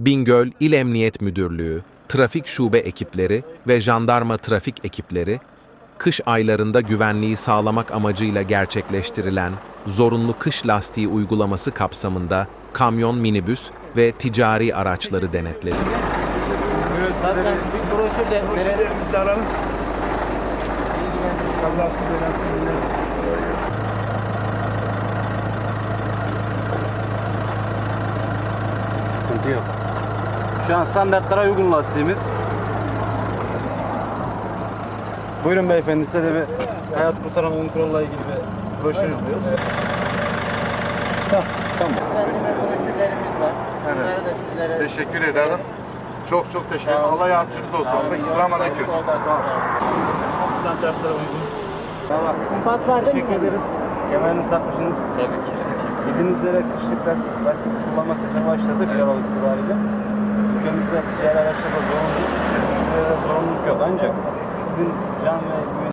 Bingöl İl Emniyet Müdürlüğü, trafik şube ekipleri ve jandarma trafik ekipleri, kış aylarında güvenliği sağlamak amacıyla gerçekleştirilen zorunlu kış lastiği uygulaması kapsamında kamyon, minibüs ve ticari araçları denetledi. Sıkıntı yok. Şu an standartlara uygun lastiğimiz. Buyurun beyefendi size de bir hayat kurtaran kontrolla ilgili bir broşür. Tamam. Düzenleme broşürlerimiz var. Bunları da sizlere... Teşekkür ederim. Çok çok teşekkür ederim. Allah yardımcınız olsun. Selamun Aleyküm. Standartlara uygun. Tamam. Kumpas var değil Teşekkür mi? ederiz. Kemerini takmışsınız. Tabii ki. Bildiğiniz üzere kışlık lastik, lastik kullanma sezonu başladı bir Aralık itibariyle. Ticari araçlarda zorunluluk, sizlere zorunluluk yok. Ancak sizin can ve